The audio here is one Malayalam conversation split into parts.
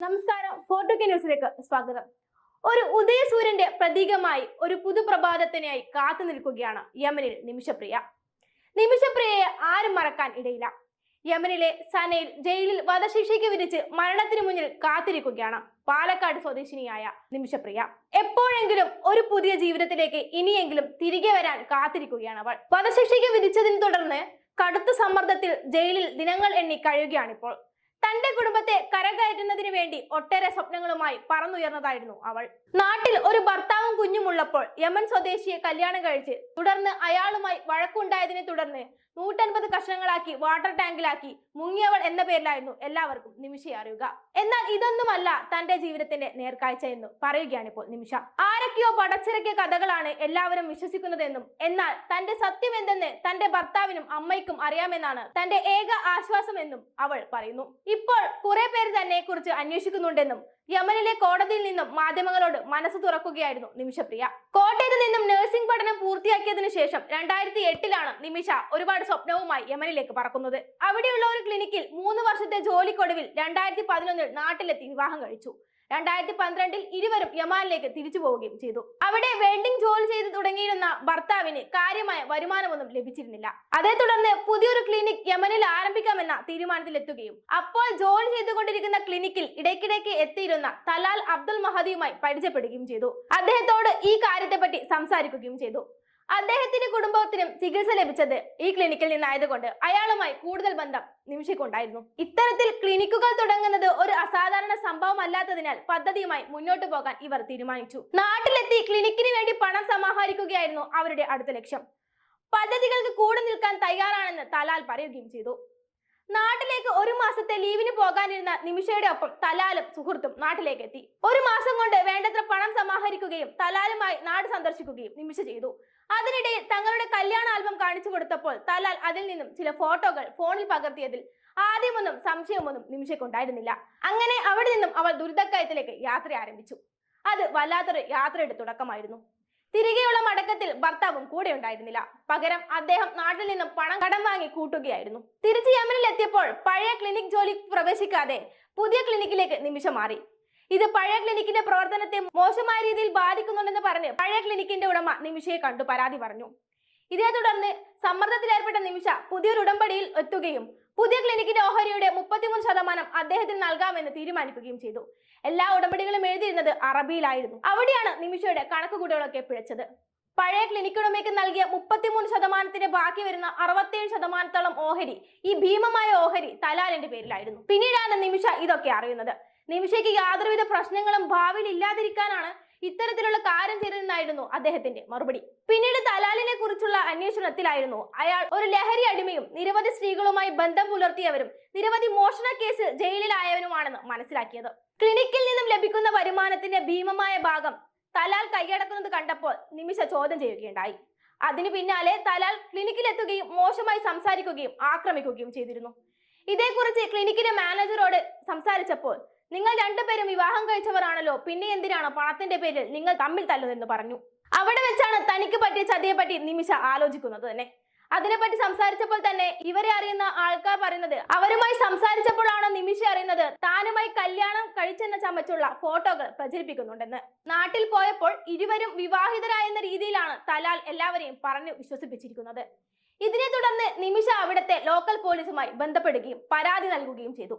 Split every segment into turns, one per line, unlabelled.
നമസ്കാരം. ഫോർട്ടുക്കെ ന്യൂസിലേക്ക് സ്വാഗതം. ഒരു ഉദയസൂര്യന്റെ പ്രതീകമായി ഒരു പുതുപ്രഭാതത്തിനായി കാത്തു നിൽക്കുകയാണ് യമനിൽ നിമിഷപ്രിയ. നിമിഷപ്രിയയെ ആരും മറക്കാൻ ഇടയില്ല. യമനിലെ സനയിൽ ജയിലിൽ വധശിക്ഷയ്ക്ക് വിധിച്ച് മരണത്തിന് മുന്നിൽ കാത്തിരിക്കുകയാണ് പാലക്കാട് സ്വദേശിനിയായ നിമിഷപ്രിയ. എപ്പോഴെങ്കിലും ഒരു പുതിയ ജീവിതത്തിലേക്ക് ഇനിയെങ്കിലും തിരികെ വരാൻ കാത്തിരിക്കുകയാണ് അവൾ. വധശിക്ഷയ്ക്ക് വിധിച്ചതിനെ തുടർന്ന് കടുത്ത സമ്മർദ്ദത്തിൽ ജയിലിൽ ദിനങ്ങൾ എണ്ണി കഴിയുകയാണിപ്പോൾ. തന്റെ കുടുംബത്തെ കരകയറ്റുന്നതിന് വേണ്ടി ഒട്ടേറെ സ്വപ്നങ്ങളുമായി പറന്നുയർന്നതായിരുന്നു അവൾ. നാട്ടിൽ ഒരു ഭർത്താവും കുഞ്ഞുമുള്ളപ്പോൾ യമൻ സ്വദേശിയെ കല്യാണം കഴിച്ച് തുടർന്ന് അയാളുമായി വഴക്കുണ്ടായതിനെ തുടർന്ന് നൂറ്റൻപത് കഷ്ണങ്ങളാക്കി വാട്ടർ ടാങ്കിലാക്കി മുങ്ങിയവൾ എന്ന പേരിലായിരുന്നു എല്ലാവർക്കും നിമിഷയെ അറിയുക. എന്നാൽ ഇതൊന്നുമല്ല തന്റെ ജീവിതത്തിന്റെ നേർക്കാഴ്ച എന്ന് പറയുകയാണ് ഇപ്പോൾ നിമിഷ. ആരൊക്കെയോ പടച്ചിറക്കിയ കഥകളാണ് എല്ലാവരും വിശ്വസിക്കുന്നതെന്നും എന്നാൽ തന്റെ സത്യം എന്തെന്ന് തന്റെ ഭർത്താവിനും അമ്മയ്ക്കും അറിയാമെന്നാണ് തന്റെ ഏക ആശ്വാസം എന്നും അവൾ പറയുന്നു. ഇപ്പോൾ കുറെ പേര് തന്നെ കുറിച്ച് അന്വേഷിക്കുന്നുണ്ടെന്നും യമനിലെ കോടതിയിൽ നിന്നും മാധ്യമങ്ങളോട് മനസ്സ് തുറക്കുകയായിരുന്നു നിമിഷപ്രിയ. കോട്ടയത്ത് നിന്നും നഴ്സിംഗ് പഠനം പൂർത്തിയാക്കിയതിനു ശേഷം രണ്ടായിരത്തി എട്ടിലാണ് നിമിഷ ഒരുപാട് സ്വപ്നവുമായി യമനിലേക്ക് പറക്കുന്നത്. അവിടെയുള്ള ഒരു ക്ലിനിക്കിൽ മൂന്ന് വർഷത്തെ ജോലിക്കൊടുവിൽ രണ്ടായിരത്തി പതിനൊന്നിൽ നാട്ടിലെത്തി വിവാഹം കഴിച്ചു. രണ്ടായിരത്തി പന്ത്രണ്ടിൽ ഇരുവരും യമാനിലേക്ക് തിരിച്ചു പോവുകയും ചെയ്തു. അവിടെ വെൽഡിംഗ് ജോലി ചെയ്ത് തുടങ്ങിയിരുന്ന ഭർത്താവിന് കാര്യമായ വരുമാനമൊന്നും ലഭിച്ചിരുന്നില്ല. അതേ തുടർന്ന് പുതിയൊരു ക്ലിനിക് യമനിൽ ആരംഭിക്കാമെന്ന തീരുമാനത്തിലെത്തുകയും അപ്പോൾ ജോലി ചെയ്തുകൊണ്ടിരിക്കുന്ന ക്ലിനിക്കിൽ ഇടയ്ക്കിടയ്ക്ക് എത്തിയിരുന്ന തലാൽ അബ്ദുൽ മഹദിയുമായി പരിചയപ്പെടുകയും ചെയ്തു. അദ്ദേഹത്തോട് ഈ കാര്യത്തെപ്പറ്റി സംസാരിക്കുകയും ചെയ്തു. അദ്ദേഹത്തിന്റെ കുടുംബത്തിനും ചികിത്സ ലഭിച്ചത് ഈ ക്ലിനിക്കിൽ നിന്നായതുകൊണ്ട് അയാളുമായി കൂടുതൽ ബന്ധം നിമിഷിക്കുണ്ടായിരുന്നു. ഇത്തരത്തിൽ ക്ലിനിക്കുകൾ തുടങ്ങുന്നത് ഒരു അസാധാരണ സംഭവം അല്ലാത്തതിനാൽ പദ്ധതിയുമായി മുന്നോട്ട് പോകാൻ ഇവർ തീരുമാനിച്ചു. നാട്ടിലെത്തി ക്ലിനിക്കിന് വേണ്ടി പണം സമാഹരിക്കുകയായിരുന്നു അവരുടെ അടുത്ത ലക്ഷ്യം. പദ്ധതികൾക്ക് കൂടെ നിൽക്കാൻ തയ്യാറാണെന്ന് തലാൽ പറയുകയും ചെയ്തു. നാട്ടിലേക്ക് ഒരു മാസത്തെ ലീവിന് പോകാനിരുന്ന നിമിഷയുടെ ഒപ്പം തലാലും സുഹൃത്തും നാട്ടിലേക്ക് എത്തി ഒരു മാസം കൊണ്ട് വേണ്ടത്ര പണം സമാഹരിക്കുകയും തലാലുമായി നാട് സന്ദർശിക്കുകയും നിമിഷ ചെയ്തു. അതിനിടയിൽ തങ്ങളുടെ കല്യാണ ആൽബം കാണിച്ചു കൊടുത്തപ്പോൾ തലാൽ അതിൽ നിന്നും ചില ഫോട്ടോകൾ ഫോണിൽ പകർത്തിയതിൽ ആദ്യമൊന്നും സംശയമൊന്നും നിമിഷക്കുണ്ടായിരുന്നില്ല അങ്ങനെ അവിടെ നിന്നും അവൾ ദുരിതക്കയത്തിലേക്ക് യാത്ര ആരംഭിച്ചു. അത് വല്ലാത്തൊരു യാത്രയുടെ തുടക്കമായിരുന്നു. തിരികെയുള്ള മടക്കത്തിൽ ഭർത്താവും കൂടെ ഉണ്ടായിരുന്നില്ല. പകരം അദ്ദേഹം നാട്ടിൽ നിന്നും പണം കടം വാങ്ങി കൂട്ടുകയായിരുന്നു. തിരിച്ച് യമനിൽ എത്തിയപ്പോൾ പഴയ ക്ലിനിക് ജോലി പ്രവേശിക്കാതെ പുതിയ ക്ലിനിക്കിലേക്ക് നിമിഷം മാറി. ഇത് പഴയ ക്ലിനിക്കിന്റെ പ്രവർത്തനത്തെ മോശമായ രീതിയിൽ ബാധിക്കുന്നുണ്ടെന്ന് പറഞ്ഞ് പഴയ ക്ലിനിക്കിന്റെ ഉടമ നിമിഷയെ കണ്ടു പരാതി പറഞ്ഞു. ഇതേ തുടർന്ന് സമ്മർദ്ദത്തിലേർപ്പെട്ട നിമിഷ പുതിയൊരു ഉടമ്പടിയിൽ എത്തുകയും പുതിയ ക്ലിനിക്കിന്റെ ഓഹരിയുടെ മുപ്പത്തിമൂന്ന് ശതമാനം അദ്ദേഹത്തിന് നൽകാമെന്ന് തീരുമാനിക്കുകയും ചെയ്തു. എല്ലാ ഉടമ്പടികളും എഴുതിയിരുന്നത് അറബിയിലായിരുന്നു. അവിടെയാണ് നിമിഷയുടെ കണക്കുകൂട്ടലുകളൊക്കെ പിഴച്ചത്. പഴയ ക്ലിനിക് ഉടമയ്ക്ക് നൽകിയ മുപ്പത്തിമൂന്ന് ശതമാനത്തിന്റെ ബാക്കി വരുന്ന അറുപത്തിയേഴ് ശതമാനത്തോളം ഓഹരി ഈ ഭീമമായ ഓഹരി തലാലിന്റെ പേരിലായിരുന്നു. പിന്നീടാണ് നിമിഷ ഇതൊക്കെ അറിയുന്നത്. നിമിഷയ്ക്ക് യാതൊരുവിധ പ്രശ്നങ്ങളും ഭാവിയിൽ ഇല്ലാതിരിക്കാനാണ് ഇത്തരത്തിലുള്ള കാര്യം ചെയ്തതെന്നായിരുന്നു അദ്ദേഹത്തിന്റെ മറുപടി. പിന്നീട് കുറിച്ചുള്ള അന്വേഷണത്തിലായിരുന്നു. അയാൾ ഒരു ലഹരി അടിമയും നിരവധി സ്ത്രീകളുമായി ബന്ധം പുലർത്തിയവരും നിരവധി മോഷണ കേസിൽ ജയിലിലായവനുമാണെന്ന് മനസ്സിലാക്കിയത്. ക്ലിനിക്കിൽ നിന്നും ലഭിക്കുന്ന വരുമാനത്തിന്റെ ഭീമമായ ഭാഗം തലാൽ കൈയടക്കുന്നത് കണ്ടപ്പോൾ നിമിഷ ചോദ്യം ചെയ്യുകയുണ്ടായി. അതിനു പിന്നാലെ തലാൽ ക്ലിനിക്കിലെത്തുകയും മോശമായി സംസാരിക്കുകയും ആക്രമിക്കുകയും ചെയ്തിരുന്നു. ഇതേക്കുറിച്ച് ക്ലിനിക്കിന്റെ മാനേജറോട് സംസാരിച്ചപ്പോൾ നിങ്ങൾ രണ്ടുപേരും വിവാഹം കഴിച്ചവരാണല്ലോ പിന്നെ എന്തിനാണ് പണത്തിന്റെ പേരിൽ നിങ്ങൾ തമ്മിൽ തല്ലുന്നതെന്ന് പറഞ്ഞു. അവിടെ വെച്ചാണ് തനിക്ക് പറ്റിയ ചതിയെ പറ്റി നിമിഷ ആലോചിക്കുന്നത് തന്നെ. അതിനെപ്പറ്റി സംസാരിച്ചപ്പോൾ തന്നെ ഇവരെ അറിയുന്ന ആൾക്കാർ പറയുന്നത് അവരുമായി സംസാരിച്ചപ്പോഴാണ് നിമിഷ അറിയുന്നത് താനുമായി കല്യാണം കഴിച്ചെന്ന ചമച്ചുള്ള ഫോട്ടോകൾ പ്രചരിപ്പിക്കുന്നുണ്ടെന്ന്. നാട്ടിൽ പോയപ്പോൾ ഇരുവരും വിവാഹിതരായെന്ന രീതിയിലാണ് തലാൽ എല്ലാവരെയും പറഞ്ഞു വിശ്വസിപ്പിച്ചിരിക്കുന്നത്. ഇതിനെ തുടർന്ന് നിമിഷ അവിടുത്തെ ലോക്കൽ പോലീസുമായി ബന്ധപ്പെടുകയും പരാതി നൽകുകയും ചെയ്തു.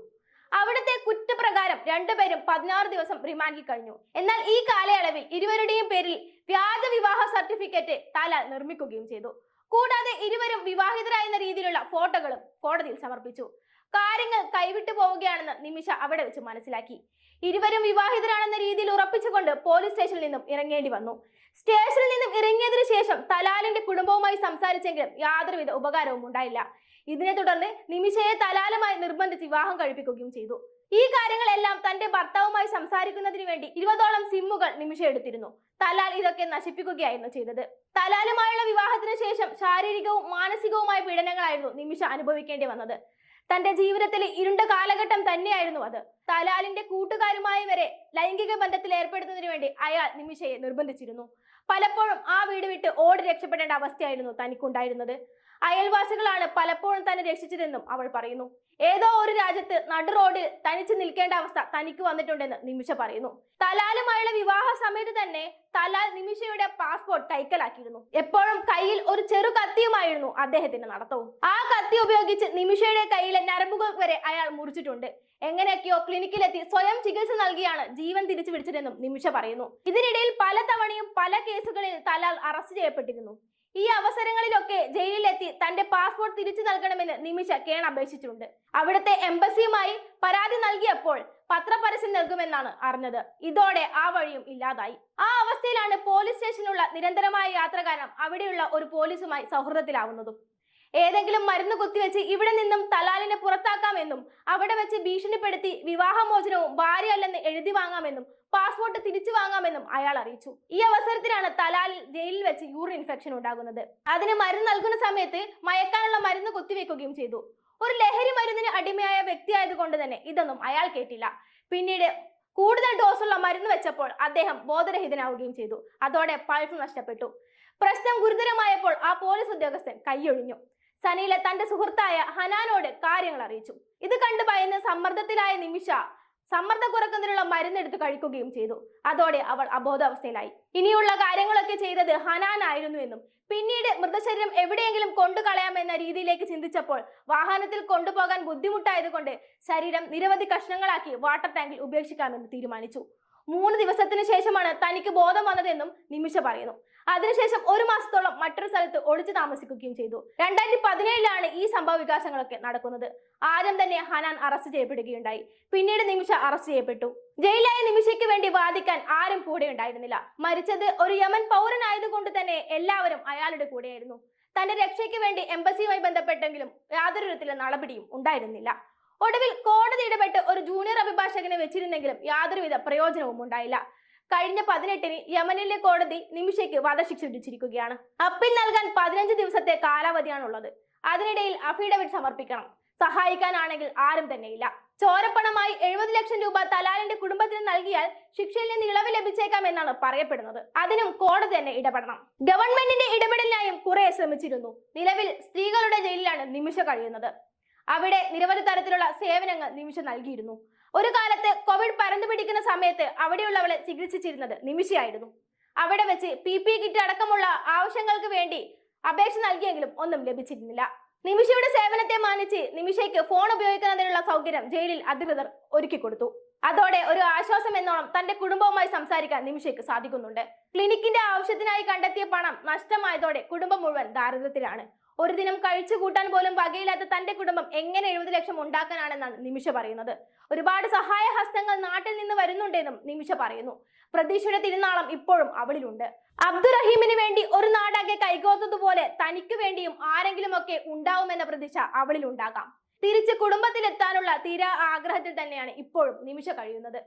അവിടുത്തെ കുറ്റപ്രകാരം രണ്ടുപേരും പതിനാറ് ദിവസം റിമാൻഡിൽ കഴിഞ്ഞു. എന്നാൽ ഈ കാലയളവിൽ ഇരുവരുടെയും പേരിൽ വ്യാജ വിവാഹ സർട്ടിഫിക്കറ്റ് തലാൽ നിർമ്മിക്കുകയും ചെയ്തു. കൂടാതെ ഇരുവരും വിവാഹിതരായെന്ന രീതിയിലുള്ള ഫോട്ടോകളും കോടതിയിൽ സമർപ്പിച്ചു. കാര്യങ്ങൾ കൈവിട്ടു പോവുകയാണെന്ന് നിമിഷ അവിടെ വെച്ച് മനസ്സിലാക്കി. ഇരുവരും വിവാഹിതരാണെന്ന രീതിയിൽ ഉറപ്പിച്ചുകൊണ്ട് പോലീസ് സ്റ്റേഷനിൽ നിന്നും ഇറങ്ങേണ്ടി വന്നു. സ്റ്റേഷനിൽ നിന്നും ഇറങ്ങിയതിനു ശേഷം തലാലിന്റെ കുടുംബവുമായി സംസാരിച്ചെങ്കിലും യാതൊരുവിധ ഉപകാരവും ഉണ്ടായില്ല. ഇതിനെ തുടർന്ന് നിമിഷയെ തലാലുമായി നിർബന്ധിച്ച് വിവാഹം കഴിപ്പിക്കുകയും ചെയ്തു. ഈ കാര്യങ്ങളെല്ലാം തന്റെ ഭർത്താവുമായി സംസാരിക്കുന്നതിന് വേണ്ടി ഇരുപതോളം സിമ്മുകൾ നിമിഷ എടുത്തിരുന്നു. തലാൽ ഇതൊക്കെ നശിപ്പിക്കുകയായിരുന്നു ചെയ്തത്. തലാലുമായുള്ള വിവാഹത്തിന് ശേഷം ശാരീരികവും മാനസികവുമായ പീഡനങ്ങളായിരുന്നു നിമിഷ അനുഭവിക്കേണ്ടി വന്നത്. തന്റെ ജീവിതത്തിലെ ഇരുണ്ട കാലഘട്ടം തന്നെയായിരുന്നു അത്. തലാലിന്റെ കൂട്ടുകാരുമായി വരെ ലൈംഗിക ബന്ധത്തിൽ ഏർപ്പെടുത്തുന്നതിന് വേണ്ടി അയാൾ നിമിഷയെ നിർബന്ധിച്ചിരുന്നു. പലപ്പോഴും ആ വീട് വിട്ട് ഓടി രക്ഷപ്പെടേണ്ട അവസ്ഥയായിരുന്നു തനിക്കുണ്ടായിരുന്നത്. അയൽവാസികളാണ് പലപ്പോഴും തന്നെ രക്ഷിച്ചതെന്നും അവൾ പറയുന്നു. ഏതോ ഒരു രാജ്യത്ത് നടു റോഡിൽ തനിച്ച് നിൽക്കേണ്ട അവസ്ഥ തനിക്ക് വന്നിട്ടുണ്ടെന്ന് നിമിഷ പറയുന്നു. തലാലുമായുള്ള വിവാഹ സമയത്ത് തന്നെ തലാൽ നിമിഷയുടെ പാസ്പോർട്ട് കൈക്കലാക്കിയിരുന്നു. എപ്പോഴും കയ്യിൽ ഒരു ചെറു കത്തിയുമായിരുന്നു അദ്ദേഹത്തിന്റെ നടത്തവും. ആ കത്തി ഉപയോഗിച്ച് നിമിഷയുടെ കയ്യിലെ ഞരമ്പുകൾ വരെ അയാൾ മുറിച്ചിട്ടുണ്ട്. എങ്ങനെയൊക്കെയോ ക്ലിനിക്കിലെത്തി സ്വയം ചികിത്സ നൽകിയാണ് ജീവൻ തിരിച്ചു പിടിച്ചതെന്നും നിമിഷ പറയുന്നു. ഇതിനിടയിൽ പല തവണയും പല കേസുകളിൽ തലാൽ അറസ്റ്റ് ചെയ്യപ്പെട്ടിരുന്നു. ഈ അവസരങ്ങളിലൊക്കെ ജയിലിലെത്തി തന്റെ പാസ്പോർട്ട് തിരിച്ചു നൽകണമെന്ന് നിമിഷ കേൺ അപേക്ഷിച്ചിട്ടുണ്ട്. അവിടുത്തെ എംബസിയുമായി പരാതി നൽകിയപ്പോൾ പത്രപരസ്യം നൽകുമെന്നാണ് അറിഞ്ഞത്. ഇതോടെ ആ വഴിയും ഇല്ലാതായി. ആ അവസ്ഥയിലാണ് പോലീസ് സ്റ്റേഷനുള്ള നിരന്തരമായ യാത്രകാരം അവിടെയുള്ള ഒരു പോലീസുമായി സൗഹൃദത്തിലാവുന്നതും. ഏതെങ്കിലും മരുന്ന് കുത്തിവെച്ച് ഇവിടെ നിന്നും തലാലിനെ പുറത്താക്കാമെന്നും അവിടെ വെച്ച് ഭീഷണിപ്പെടുത്തി വിവാഹമോചനവും ഭാര്യ അല്ലെന്ന് എഴുതി വാങ്ങാമെന്നും പാസ്പോർട്ട് തിരിച്ചു വാങ്ങാമെന്നും അയാൾ അറിയിച്ചു. ഈ അവസരത്തിലാണ് തലാലിൽ ജയിലിൽ വെച്ച് യൂറിൻ ഇൻഫെക്ഷൻ ഉണ്ടാകുന്നത്. അതിന് മരുന്ന് നൽകുന്ന സമയത്ത് മയക്കാനുള്ള മരുന്ന് കുത്തിവെക്കുകയും ചെയ്തു. ഒരു ലഹരി മരുന്നിന് അടിമയായ വ്യക്തി ആയതുകൊണ്ട് തന്നെ ഇതൊന്നും അയാൾ കേട്ടില്ല. പിന്നീട് കൂടുതൽ ഡോസുള്ള മരുന്ന് വെച്ചപ്പോൾ അദ്ദേഹം ബോധരഹിതനാവുകയും ചെയ്തു. അതോടെ പൾസ് നഷ്ടപ്പെട്ടു. പ്രശ്നം ഗുരുതരമായപ്പോൾ ആ പോലീസ് ഉദ്യോഗസ്ഥൻ കൈയൊഴിഞ്ഞു. സനീല തന്റെ സുഹൃത്തായ ഹനാനോട് കാര്യങ്ങൾ അറിയിച്ചു. ഇത് കണ്ടു ഭയന്ന് സമ്മർദ്ദത്തിലായ നിമിഷ സമ്മർദ്ദം കുറക്കുന്നതിനുള്ള മരുന്നെടുത്ത് കഴിക്കുകയും ചെയ്തു. അതോടെ അവൾ അബോധാവസ്ഥയിലായി. ഇനിയുള്ള കാര്യങ്ങളൊക്കെ ചെയ്തത് ഹനാൻ ആയിരുന്നു എന്നും പിന്നീട് മൃതശരീരം എവിടെയെങ്കിലും കൊണ്ടു കളയാമെന്ന രീതിയിലേക്ക് ചിന്തിച്ചപ്പോൾ വാഹനത്തിൽ കൊണ്ടുപോകാൻ ബുദ്ധിമുട്ടായതുകൊണ്ട് ശരീരം നിരവധി കഷ്ണങ്ങളാക്കി വാട്ടർ ടാങ്കിൽ ഉപേക്ഷിക്കാമെന്ന് തീരുമാനിച്ചു. മൂന്ന് ദിവസത്തിന് ശേഷമാണ് തനിക്ക് ബോധം വന്നതെന്നും നിമിഷ പറയുന്നു. അതിനുശേഷം ഒരു മാസത്തോളം മറ്റൊരു സ്ഥലത്ത് ഒളിച്ചു താമസിക്കുകയും ചെയ്തു. രണ്ടായിരത്തി പതിനേഴിലാണ് ഈ സംഭവ വികാസങ്ങളൊക്കെ നടക്കുന്നത്. ആദ്യം തന്നെ ഹനാൻ അറസ്റ്റ് ചെയ്യപ്പെടുകയുണ്ടായി. പിന്നീട് നിമിഷ അറസ്റ്റ് ചെയ്യപ്പെട്ടു. ജയിലായ നിമിഷയ്ക്ക് വേണ്ടി വാദിക്കാൻ ആരും കൂടെ ഉണ്ടായിരുന്നില്ല. മരിച്ചത് ഒരു യമൻ പൗരനായതുകൊണ്ട് തന്നെ എല്ലാവരും അയാളുടെ കൂടെയായിരുന്നു. തന്റെ രക്ഷയ്ക്ക് വേണ്ടി എംബസിയുമായി ബന്ധപ്പെട്ടെങ്കിലും യാതൊരു വിധത്തിലെ നടപടിയും ഉണ്ടായിരുന്നില്ല. ഒടുവിൽ കോടതി ഇടപെട്ട് ഒരു ജൂനിയർ അഭിഭാഷകനെ വെച്ചിരുന്നെങ്കിലും യാതൊരുവിധ പ്രയോജനവും ഉണ്ടായില്ല. കഴിഞ്ഞ പതിനെട്ടിന് യമനിലെ കോടതി നിമിഷയ്ക്ക് വധശിക്ഷ വിധിച്ചിരിക്കുകയാണ്. അപ്പീൽ നൽകാൻ പതിനഞ്ച് ദിവസത്തെ കാലാവധിയാണുള്ളത്. അതിനിടയിൽ അഫിഡവിറ്റ് സമർപ്പിക്കണം. സഹായിക്കാനാണെങ്കിൽ ആരും തന്നെയില്ല. ചോരപ്പണമായി എഴുപത് ലക്ഷം രൂപ തലാലിന്റെ കുടുംബത്തിന് നൽകിയാൽ ശിക്ഷയിൽ നിന്ന് ഇളവ് ലഭിച്ചേക്കാം എന്നാണ് പറയപ്പെടുന്നത്. അതിനും കോടതി തന്നെ ഇടപെടണം. ഗവൺമെന്റിന്റെ ഇടപെടലിനായും കുറെ ശ്രമിച്ചിരുന്നു. നിലവിൽ സ്ത്രീകളുടെ ജയിലിലാണ് നിമിഷ കഴിയുന്നത്. അവിടെ നിരവധി തരത്തിലുള്ള സേവനങ്ങൾ നിമിഷ നൽകിയിരുന്നു. ഒരു കാലത്ത് കോവിഡ് പരന്നു പിടിക്കുന്ന സമയത്ത് അവിടെയുള്ളവളെ ചികിത്സിച്ചിരുന്നത് നിമിഷയായിരുന്നു. അവിടെ വെച്ച് പി പി കിറ്റ് അടക്കമുള്ള ആവശ്യങ്ങൾക്ക് വേണ്ടി അപേക്ഷ നൽകിയെങ്കിലും ഒന്നും ലഭിച്ചിരുന്നില്ല. നിമിഷയുടെ സേവനത്തെ മാനിച്ച് നിമിഷയ്ക്ക് ഫോൺ ഉപയോഗിക്കുന്നതിനുള്ള സൗകര്യം ജയിലിൽ അധികൃതർ ഒരുക്കി കൊടുത്തു. അതോടെ ഒരു ആശ്വാസം എന്നോണം തന്റെ കുടുംബവുമായി സംസാരിക്കാൻ നിമിഷയ്ക്ക് സാധിക്കുന്നുണ്ട്. ക്ലിനിക്കിന്റെ ആവശ്യത്തിനായി കണ്ടെത്തിയ പണം നഷ്ടമായതോടെ കുടുംബം മുഴുവൻ ദാരിദ്ര്യത്തിലാണ്. ഒരു ദിനം കഴിച്ചു കൂട്ടാൻ പോലും വകയില്ലാത്ത തന്റെ കുടുംബം എങ്ങനെ എഴുപത് ലക്ഷം ഉണ്ടാക്കാനാണെന്നാണ് നിമിഷ പറയുന്നത്. ഒരുപാട് സഹായ ഹസ്തങ്ങൾ നാട്ടിൽ നിന്ന് വരുന്നുണ്ടെന്നും നിമിഷ പറയുന്നു. പ്രതീക്ഷയുടെ തിരുനാളം ഇപ്പോഴും അവളിലുണ്ട്. അബ്ദുറഹീമിന് വേണ്ടി ഒരു നാടാകെ കൈകോർത്തതുപോലെ തനിക്ക് വേണ്ടിയും ആരെങ്കിലും ഒക്കെ ഉണ്ടാവുമെന്ന പ്രതീക്ഷ അവളിൽ ഉണ്ടാകാം തിരിച്ച് കുടുംബത്തിലെത്താനുള്ള തീരാ ആഗ്രഹത്തിൽ തന്നെയാണ് ഇപ്പോഴും നിമിഷ കഴിയുന്നത്.